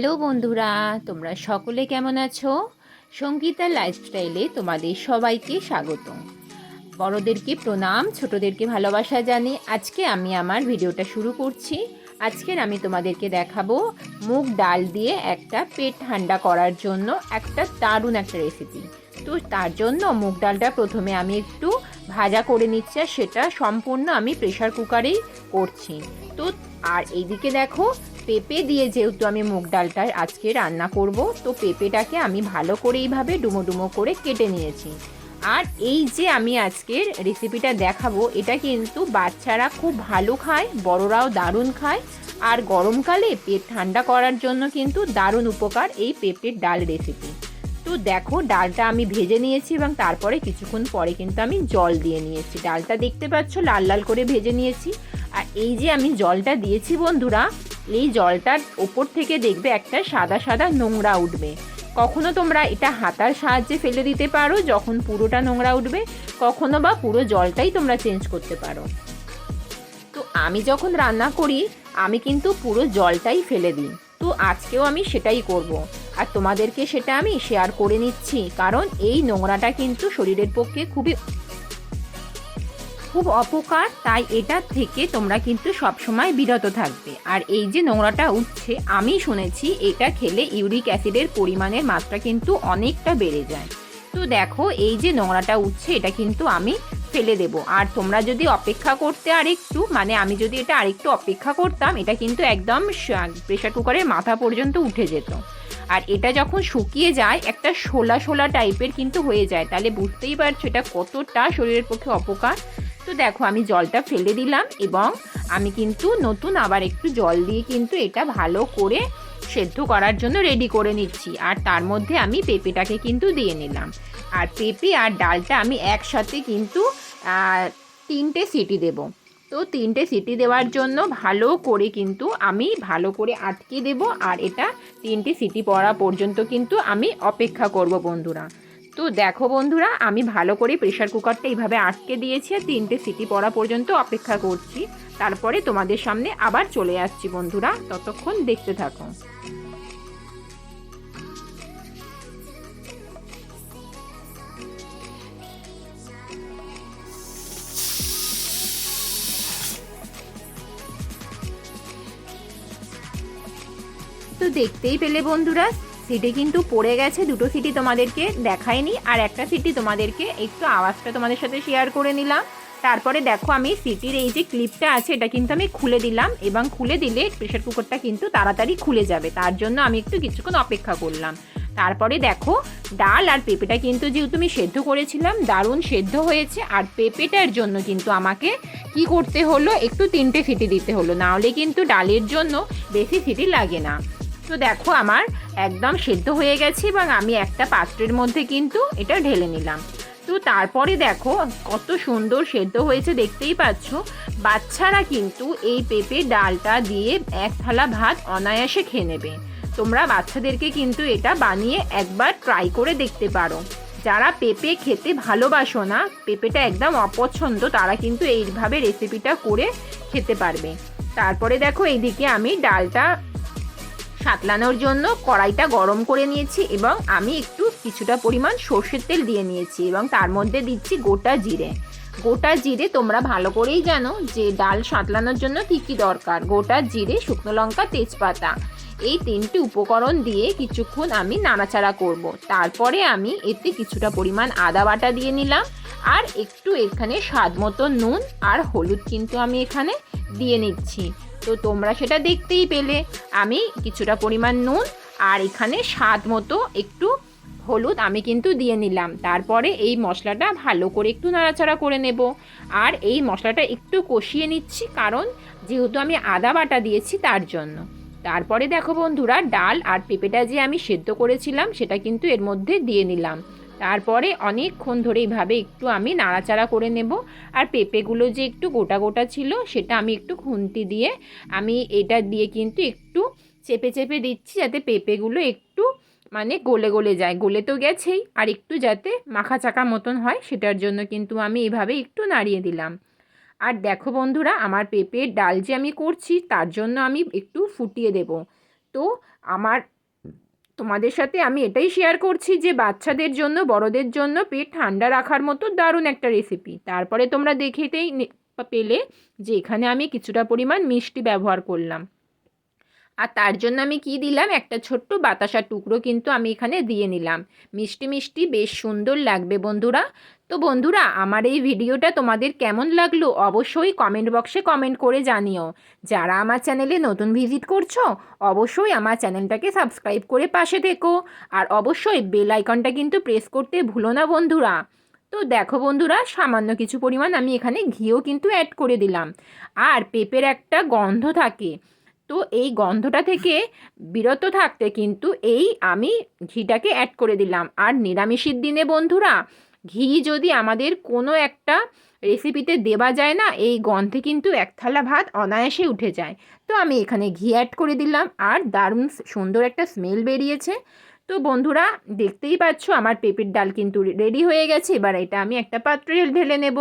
Hello বন্ধুরা, তোমরা সকলে কেমন আছো? সঙ্গীতা লাইফস্টাইলে তোমাদের সবাইকে স্বাগত। বড়দেরকে প্রণাম, ছোটদেরকে ভালোবাসা জানি আজকে আমি আমার ভিডিওটা শুরু করছি। আজকের আমি তোমাদেরকে দেখাবো মুগ ডাল দিয়ে একটা পেট ঠান্ডা করার জন্য একটা দারুণ একটা রেসিপি তো তার জন্য মুগ ডালটা প্রথমে আমি একটু ভাজা করে নিচ্ছি আর সেটা সম্পূর্ণ আমি প্রেশার কুকারেই করছি। তো আর এইদিকে দেখো পেঁপে দিয়ে যেহেতু আমি মুগ ডালটায় আজকে রান্না করব, তো পেঁপেটাকে আমি ভালো করে এইভাবে ডুমো ডুমো করে কেটে নিয়েছি। আর এই যে আমি আজকের রেসিপিটা দেখাবো, এটা কিন্তু বাচ্চারা খুব ভালো খায়, বড়রাও দারুণ খায়। আর গরমকালে পেট ঠান্ডা করার জন্য কিন্তু দারুণ উপকার এই পেঁপের ডাল রেসিপি তো দেখো, ডালটা আমি ভেজে নিয়েছি এবং তারপরে কিছুক্ষণ পরে কিন্তু আমি জল দিয়ে নিয়েছি। ডালটা দেখতে পাচ্ছ, লাল লাল করে ভেজে নিয়েছি। আর এই যে আমি জলটা দিয়েছি বন্ধুরা এই জলটার ওপর থেকে দেখবে একটা সাদা সাদা নোংরা উঠবে। কখনো তোমরা এটা হাতার সাহায্যে ফেলে দিতে পারো যখন পুরোটা নোংরা উঠবে, কখনো বা পুরো জলটাই তোমরা চেঞ্জ করতে পারো। তো আমি যখন রান্না করি, আমি কিন্তু পুরো জলটাই ফেলে দিই। তো আজকেও আমি সেটাই করব। আর তোমাদেরকে সেটা আমি শেয়ার করে নিচ্ছি, কারণ এই নোংরাটা কিন্তু শরীরের পক্ষে খুবই খুব অপকার, তাই এটা থেকে তোমরা কিন্তু সবসময় বিরত থাকবে। আর এই যে নোংরাটা উঠছে, আমি শুনেছি এটা খেলে ইউরিক অ্যাসিডের পরিমাণের মাত্রা কিন্তু অনেকটা বেড়ে যায়। তো দেখো, এই যে নোংরাটা উঠছে, এটা কিন্তু আমি ফেলে দেব। আর তোমরা যদি অপেক্ষা করতে আর একটু মানে আমি যদি এটা আরেকটু অপেক্ষা করতাম, এটা কিন্তু একদম প্রেশার কুকারের মাথা পর্যন্ত উঠে যেত। আর এটা যখন শুকিয়ে যায়, একটা শোলা শোলা টাইপের কিন্তু হয়ে যায়। তাহলে বুঝতেই পারছ এটা কতটা শরীরের পক্ষে অপকার। তো দেখো, আমি জলটা ফেলে দিলাম এবং আমি কিন্তু নতুন আবার একটু জল দিয়ে কিন্তু এটা ভালো করে সেদ্ধ করার জন্য রেডি করে নিচ্ছি। আর তার মধ্যে আমি পেঁপেটাকে কিন্তু দিয়ে নিলাম। আর পেঁপে আর ডালটা আমি একসাথে কিন্তু তিনটে সিটি দেব। তো তিনটে সিটি দেওয়ার জন্য ভালো করে কিন্তু আমি ভালো করে আটকে দেব। আর এটা তিনটে সিটি পড়া পর্যন্ত কিন্তু আমি অপেক্ষা করব বন্ধুরা। তো দেখো বন্ধুরা, আমি ভালো করে প্রেশার কুকারটা এইভাবে আটকে দিয়েছি আর তিনটে সিটি পড়া পর্যন্ত অপেক্ষা করছি। তারপরে তোমাদের সামনে আবার চলে আসছি বন্ধুরা, ততক্ষণ দেখতে থাকো। তো দেখতেই পেলে বন্ধুরা সিটি কিন্তু পড়ে গেছে, দুটো সিটি তোমাদেরকে দেখায়নি আর একটা সিটি তোমাদেরকে একটু আওয়াজটা তোমাদের সাথে শেয়ার করে নিলাম। তারপরে দেখো আমি সিটির এই যে ক্লিপটা আছে, এটা কিন্তু আমি খুলে দিলাম এবং খুলে দিলে প্রেশার কুকারটা কিন্তু তাড়াতাড়ি খুলে যাবে, তার জন্য আমি একটু কিছুক্ষণ অপেক্ষা করলাম। তারপরে দেখো, ডাল আর পেঁপেটা কিন্তু যেহেতু আমি সেদ্ধ করেছিলাম, দারুণ সেদ্ধ হয়েছে, আর পেঁপেটার জন্য কিন্তু আমাকে কি করতে হলো, একটু তিনটে সিটি দিতে হলো নাহলে কিন্তু ডালের জন্য বেশি সিটি লাগে না। তো দেখো, আমার একদম সেদ্ধ হয়ে গেছে এবং আমি একটা পাত্রের মধ্যে কিন্তু এটা ঢেলে নিলাম। তো তারপরে দেখো, কত সুন্দর সেদ্ধ হয়েছে, দেখতেই পাচ্ছ। বাচ্চারা কিন্তু এই পেঁপে ডালটা দিয়ে এক থালা ভাত অনায়াসে খেয়ে নেবে। তোমরা বাচ্চাদেরকে কিন্তু এটা বানিয়ে একবার ট্রাই করে দেখতে পারো। যারা পেঁপে খেতে ভালোবাসো না, পেঁপেটা একদম অপছন্দ, তারা কিন্তু এইভাবে রেসিপিটা করে খেতে পারবে। তারপরে দেখো, এইদিকে আমি ডালটা সাতলানোর জন্য কড়াইটা গরম করে নিয়েছি এবং আমি একটু কিছুটা পরিমাণ সর্ষের তেল দিয়ে নিয়েছি এবং তার মধ্যে দিচ্ছি গোটা জিরে। গোটা জিরে তোমরা ভালো করেই জানো যে ডাল সাঁতলানোর জন্য কী কী দরকার। গোটা জিরে, শুকনো লঙ্কা, তেজপাতা এই তিনটি উপকরণ দিয়ে কিছুক্ষণ আমি নাড়াচাড়া করব। তারপরে আমি এতে কিছুটা পরিমাণ আদা বাটা দিয়ে নিলাম। আর একটু এখানে স্বাদ মতো নুন আর হলুদ কিন্তু আমি এখানে দিয়ে নিচ্ছি। তো তোমরা সেটা দেখতেই পেলে। আমি কিছুটা পরিমাণ নুন আর এখানে স্বাদ মতো একটু হলুদ আমি কিন্তু দিয়ে নিলাম। তারপরে এই মশলাটা ভালো করে একটু নাড়াচাড়া করে নেব। আর এই মশলাটা একটু কষিয়ে নিচ্ছি কারণ যেহেতু আমি আদা বাটা দিয়েছি তার জন্য। তারপরে দেখো বন্ধুরা, ডাল আর পেঁপেটা যে আমি সেদ্ধ করেছিলাম সেটা কিন্তু এর মধ্যে দিয়ে নিলাম। তারপরে অনেকক্ষণ ধরে এইভাবে একটু আমি নাড়াচাড়া করে নেব। আর পেঁপেগুলো যে একটু গোটা গোটা ছিল, সেটা আমি একটু খুন্তি দিয়ে আমি এটা দিয়ে কিন্তু একটু চেপে চেপে দিচ্ছি যাতে পেঁপেগুলো একটু মানে গলে গলে যায়। গলে তো গেছেই, আর একটু যাতে মাখা চাকা মতন হয়, সেটার জন্য কিন্তু আমি এভাবে একটু নাড়িয়ে দিলাম। আর দেখো বন্ধুরা, আমার পেঁপের ডাল যে আমি করছি, তার জন্য আমি একটু ফুটিয়ে দেব। তো আমার তোমাদের সাথে আমি এটাই শেয়ার করছি যে বাচ্চাদের জন্য, বড়দের জন্য পেট ঠান্ডা রাখার মতো দারুণ একটা রেসিপি তারপরে তোমরা দেখেতেই পেলে যে এখানে আমি কিছুটা পরিমাণ মিষ্টি ব্যবহার করলাম। আর তার জন্য আমি কি দিলাম? একটা ছোট্ট বাতাসার টুকরো কিন্তু আমি এখানে দিয়ে নিলাম। মিষ্টি মিষ্টি, বেশ সুন্দর লাগবে বন্ধুরা। তো বন্ধুরা, আমার এই ভিডিওটা তোমাদের কেমন লাগল অবশ্যই কমেন্ট বক্সে কমেন্ট করে জানিও। যারা আমার চ্যানেলে নতুন ভিজিট করছ, অবশ্যই আমার চ্যানেলটাকে সাবস্ক্রাইব করে পাশে থেকো। আর অবশ্যই বেল আইকনটা কিন্তু প্রেস করতে ভুলো না বন্ধুরা। তো দেখো বন্ধুরা, সামান্য কিছু পরিমাণ আমি এখানে ঘিও কিন্তু অ্যাড করে দিলাম। আর পেঁপের একটা গন্ধ থাকে। তো এই গন্ধটা থেকে বিরত থাকতে কিন্তু এই আমি ঘিটাকে অ্যাড করে দিলাম। আর নিরামিষের দিনে বন্ধুরা, ঘি যদি আমাদের কোনো একটা রেসিপিতে দেওয়া যায় না, এই গন্ধে কিন্তু এক থালা ভাত অনায়াসে উঠে যায়। তো আমি এখানে ঘি অ্যাড করে দিলাম আর দারুণ সুন্দর একটা স্মেল বেরিয়েছে। তো বন্ধুরা, দেখতেই পাচ্ছ আমার পেঁপের ডাল কিন্তু রেডি হয়ে গেছে। এবার এটা আমি একটা পাত্রে ঢেলে নেব।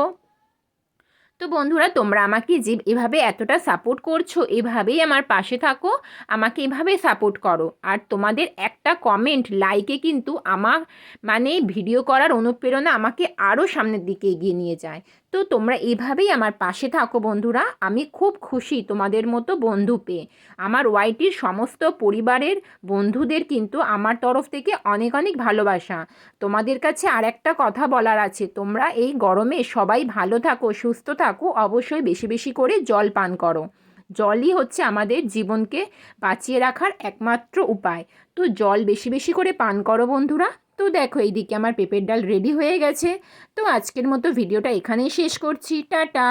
তো বন্ধুরা, তোমরা আমাকে যে এভাবে এতটা সাপোর্ট করছ, এভাবেই আমার পাশে থাকো, আমাকে এভাবে সাপোর্ট করো। আর তোমাদের একটা কমেন্ট লাইকে কিন্তু আমার মানে ভিডিও করার অনুপ্রেরণা আমাকে আরও সামনের দিকে এগিয়ে নিয়ে যায়। তো তোমরা এভাবেই আমার পাশে থাকো বন্ধুরা। আমি খুব খুশি তোমাদের মতো বন্ধু পেয়ে। আমার ওয়াইটির সমস্ত পরিবারের বন্ধুদের কিন্তু আমার তরফ থেকে অনেক অনেক ভালোবাসা। তোমাদের কাছে আর একটা কথা বলার আছে, তোমরা এই গরমে সবাই ভালো থাকো, সুস্থ থাকো, অবশ্যই বেশি বেশি করে জল পান করো। জলই হচ্ছে আমাদের জীবনকে বাঁচিয়ে রাখার একমাত্র উপায়। তো জল বেশি বেশি করে পান করো বন্ধুরা। তো দেখো, এইদিকে আমার পেঁপের ডাল রেডি হয়ে গেছে। তো আজকের মতো ভিডিওটা এখানেই শেষ করছি। টাটা!